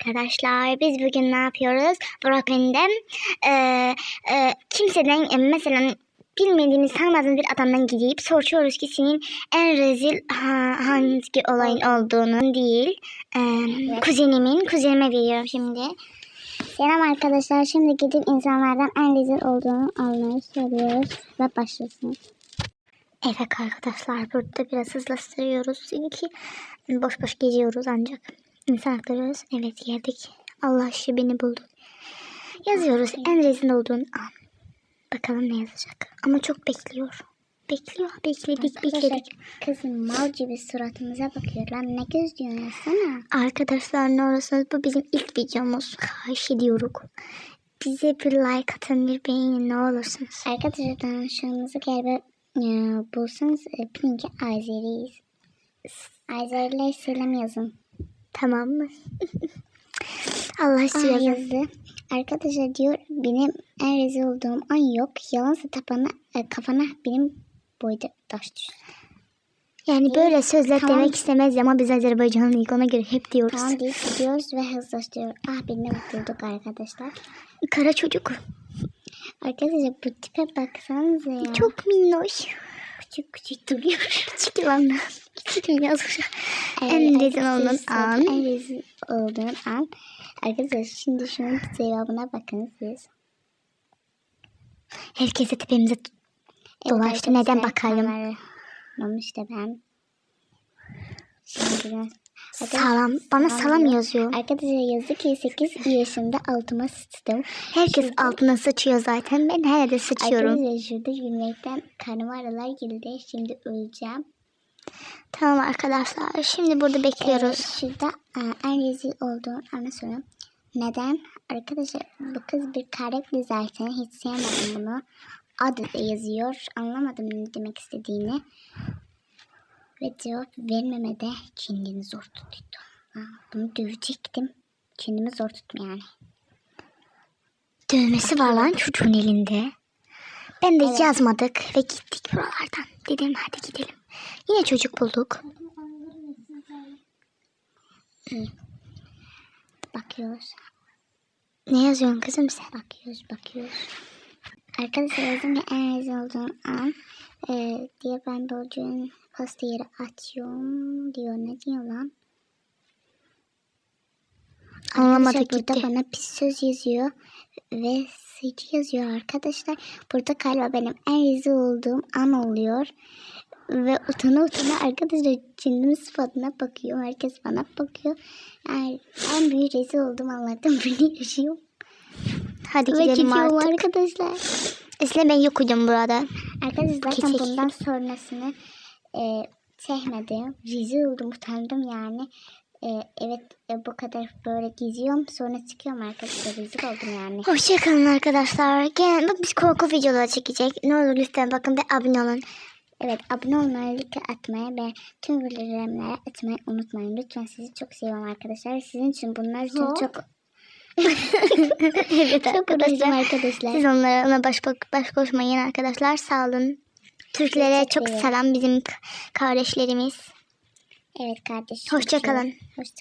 arkadaşlar. Biz bugün ne yapıyoruz? Brooklyn'de e, e, kimseden e, mesela bilmediğimiz tanımadığımız bir adamdan gidip soruyoruz ki senin en rezil ha, hangi olayın olduğunu değil. E, Kuzenimin, kuzenime veriyorum şimdi. Selam arkadaşlar. Şimdi gidip insanlardan en rezil olduğunu almayı soruyoruz ve başlasın. Evet arkadaşlar burada biraz hızlaştırıyoruz çünkü boş boş geziyoruz ancak insan aktarıyoruz. Evet geldik. Allah beni buldu. Yazıyoruz en rezil olduğun an. Bakalım ne yazacak. Ama çok bekliyor. Bekliyor. Bekledik bekledik. kızım mal gibi suratımıza bakıyor lan. Ne göz diyorsun yazsana. Arkadaşlar ne olursunuz bu bizim ilk videomuz. Karşı ediyoruz. Bize bir like atın bir beğenin ne olursunuz. Arkadaşlar danışanınızı galiba e, bulsanız e, bilin ki Azeriyiz. Azeriler selam yazın. Tamam mı? Allah yazdı. Arkadaşlar diyor benim en rezil olduğum an yok. Yalansa tapana, e, kafana benim boyda taş düştü. Yani böyle sözler Tamam. demek istemez ama biz Azerbaycanlıyız ona göre hep diyoruz. Tamam deyip gidiyoruz ve hızlaştırıyor. Ah birini bulduk arkadaşlar. Kara çocuk. Arkadaşlar bu tipe baksanıza ya. Çok minnoş. küçük küçük duruyor. Küçük yılanlar. Küçük yazmış. En rezil olduğun arkadaşlar, an. En rezil olduğun an. Arkadaşlar şimdi şunun cevabına bakın siz. Herkese tepemize Evet, Dolaştı, neden bakalım? kamera- işte ben. Şimdi biraz. salam. Bana salam yazıyor. Arkadaşlar yazdı ki 8 yaşında altıma sıçtım. Herkes Şurada- altına sıçıyor zaten. Ben her de sıçıyorum. Arkadaşlar şurada gülmekten karnıma aralar girdi. Şimdi öleceğim. Tamam arkadaşlar. Şimdi burada bekliyoruz. Ee, şurada e, en rezil olduğum anı soruyorum. Neden? Arkadaşlar bu kız bir karakter zaten. Hiç sevmedim bunu. Adı da yazıyor. Anlamadım ne demek istediğini. Ve cevap vermemede kendini zor tuttu. Ha, bunu dövecektim. Kendimi zor tuttum yani. Dövmesi var lan çocuğun elinde. Ben de Evet. yazmadık ve gittik buralardan. Dedim hadi gidelim. Yine çocuk bulduk. Bakıyoruz. Ne yazıyorsun kızım sen? Bakıyoruz, bakıyoruz. Arkadaşlar yazdım ya en rezil olduğum an e, diye ben Bolcu'nun posta yeri açıyorum diyor. Ne diyor lan? Anlamadık burada gitti. bana pis söz yazıyor ve sıcı yazıyor arkadaşlar. Burada galiba benim en rezil olduğum an oluyor. Ve utana utana arkadaşlar kendimin sıfatına bakıyor. Herkes bana bakıyor. Yani en büyük rezil olduğum anlardan birini yaşıyorum. Hadi Ve gidelim artık. arkadaşlar. Eskiden ben yokudum burada. Arkadaşlar zaten Keçek. bundan sonrasını e, çekmedim. Rezil oldum, utandım yani. E, evet e, bu kadar böyle geziyorum. Sonra çıkıyorum arkadaşlar. Rezil oldum yani. Hoşçakalın arkadaşlar. Gel, bak biz korku videoları çekecek. Ne olur lütfen bakın ve abone olun. Evet abone olmayı, like atmayı ve tüm bildirimleri atmayı unutmayın. Lütfen sizi çok seviyorum arkadaşlar. Sizin için bunlar için Hop. çok evet çok uğraştım arkadaşlar. Siz onlara ona baş, baş koşmayın arkadaşlar. Sağ olun. Türklere Çok çok selam bizim kardeşlerimiz. Evet kardeşim. Hoşça kalın. Hoşça